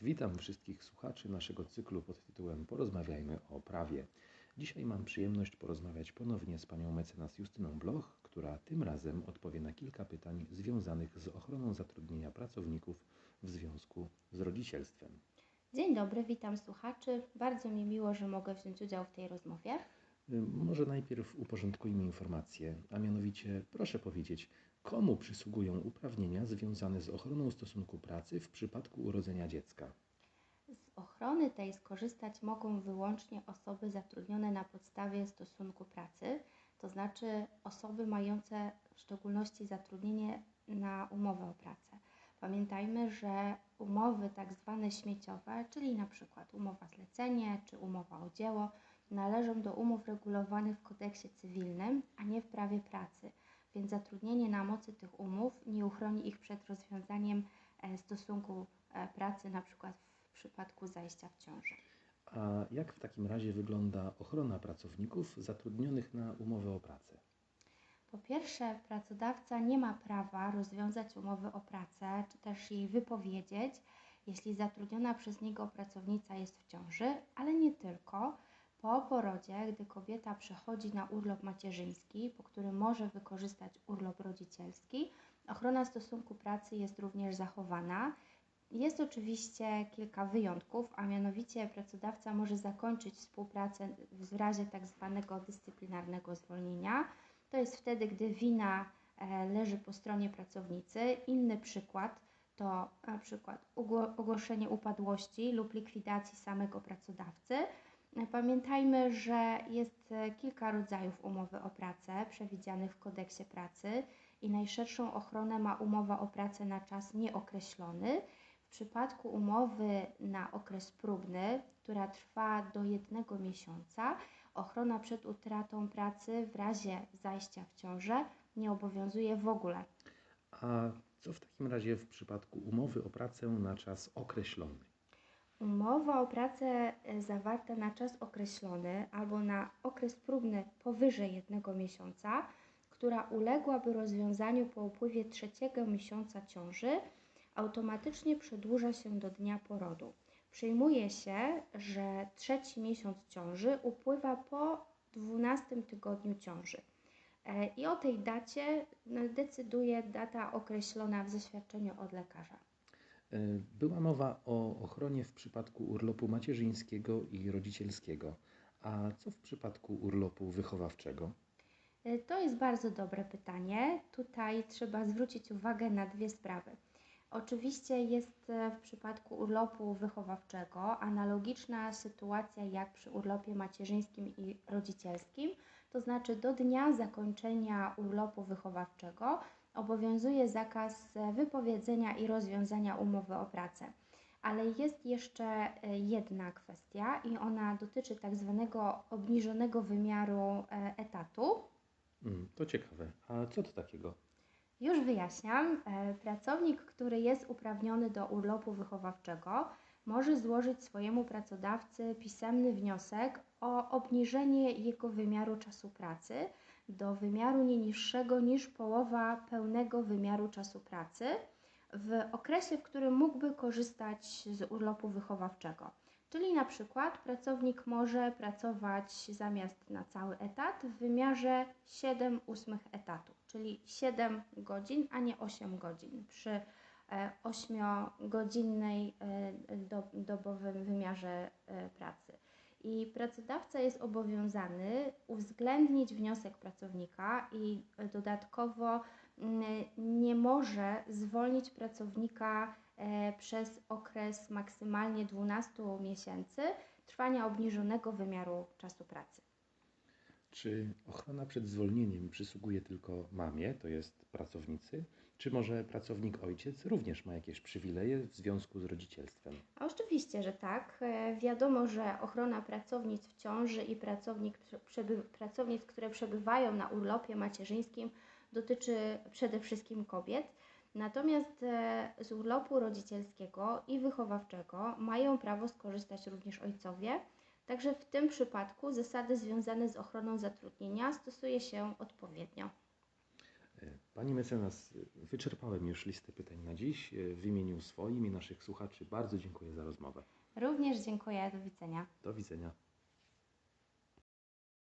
Witam wszystkich słuchaczy naszego cyklu pod tytułem Porozmawiajmy o prawie. Dzisiaj mam przyjemność porozmawiać ponownie z panią mecenas Justyną Bloch, która tym razem odpowie na kilka pytań związanych z ochroną zatrudnienia pracowników w związku z rodzicielstwem. Dzień dobry, witam słuchaczy. Bardzo mi miło, że mogę wziąć udział w tej rozmowie. Może najpierw uporządkujmy informacje, a mianowicie proszę powiedzieć, komu przysługują uprawnienia związane z ochroną stosunku pracy w przypadku urodzenia dziecka. Z ochrony tej skorzystać mogą wyłącznie osoby zatrudnione na podstawie stosunku pracy, to znaczy osoby mające w szczególności zatrudnienie na umowę o pracę. Pamiętajmy, że umowy tak zwane śmieciowe, czyli na przykład umowa zlecenie czy umowa o dzieło, należą do umów regulowanych w kodeksie cywilnym, a nie w prawie pracy, więc zatrudnienie na mocy tych umów nie uchroni ich przed rozwiązaniem e, stosunku e, pracy, na przykład w przypadku zajścia w ciążę. A jak w takim razie wygląda ochrona pracowników zatrudnionych na umowę o pracę? Po pierwsze, pracodawca nie ma prawa rozwiązać umowy o pracę, czy też jej wypowiedzieć, jeśli zatrudniona przez niego pracownica jest w ciąży, ale nie tylko. Po porodzie, gdy kobieta przechodzi na urlop macierzyński, po którym może wykorzystać urlop rodzicielski, ochrona stosunku pracy jest również zachowana. Jest oczywiście kilka wyjątków, a mianowicie pracodawca może zakończyć współpracę w razie tak zwanego dyscyplinarnego zwolnienia. To jest wtedy, gdy wina e, leży po stronie pracownicy. Inny przykład to na przykład ogłoszenie upadłości lub likwidacji samego pracodawcy. Pamiętajmy, że jest e, kilka rodzajów umowy o pracę przewidzianych w kodeksie pracy i najszerszą ochronę ma umowa o pracę na czas nieokreślony. W przypadku umowy na okres próbny, która trwa do jednego miesiąca, ochrona przed utratą pracy w razie zajścia w ciążę nie obowiązuje w ogóle. A co w takim razie w przypadku umowy o pracę na czas określony? Umowa o pracę e, zawarta na czas określony albo na okres próbny powyżej jednego miesiąca, która uległaby rozwiązaniu po upływie trzeciego miesiąca ciąży, automatycznie przedłuża się do dnia porodu. Przyjmuje się, że trzeci miesiąc ciąży upływa po 12 tygodniu ciąży. E, I o tej dacie no, decyduje data określona w zaświadczeniu od lekarza. Y, Była mowa o ochronie w przypadku urlopu macierzyńskiego i rodzicielskiego. A co w przypadku urlopu wychowawczego? E, To jest bardzo dobre pytanie. Tutaj trzeba zwrócić uwagę na dwie sprawy. Oczywiście jest e, w przypadku urlopu wychowawczego analogiczna sytuacja jak przy urlopie macierzyńskim i rodzicielskim, to znaczy do dnia zakończenia urlopu wychowawczego obowiązuje zakaz e, wypowiedzenia i rozwiązania umowy o pracę. Ale jest jeszcze e, jedna kwestia i ona dotyczy tak zwanego obniżonego wymiaru e, etatu. Mm, To ciekawe. A co to takiego? Już wyjaśniam. Pracownik, który jest uprawniony do urlopu wychowawczego, może złożyć swojemu pracodawcy pisemny wniosek o obniżenie jego wymiaru czasu pracy do wymiaru nie niższego niż połowa pełnego wymiaru czasu pracy w okresie, w którym mógłby korzystać z urlopu wychowawczego. Czyli na przykład pracownik może pracować zamiast na cały etat w wymiarze 7 ósmych etatu, czyli 7 godzin, a nie 8 godzin przy e, 8-godzinnej e, do, dobowym wymiarze e, pracy. I pracodawca jest obowiązany uwzględnić wniosek pracownika i dodatkowo mm, nie może zwolnić pracownika e, przez okres maksymalnie 12 miesięcy trwania obniżonego wymiaru czasu pracy. Czy ochrona przed zwolnieniem przysługuje tylko mamie, to jest pracownicy, czy może pracownik ojciec również ma jakieś przywileje w związku z rodzicielstwem? A oczywiście, że tak. E, Wiadomo, że ochrona pracownic w ciąży i pracownik, pracownic, które przebywają na urlopie macierzyńskim, dotyczy przede wszystkim kobiet. Natomiast e, z urlopu rodzicielskiego i wychowawczego mają prawo skorzystać również ojcowie. Także w tym przypadku zasady związane z ochroną zatrudnienia stosuje się odpowiednio. Pani mecenas, wyczerpałem już listę pytań na dziś. W imieniu swoim i naszych słuchaczy bardzo dziękuję za rozmowę. Również dziękuję, do widzenia. Do widzenia.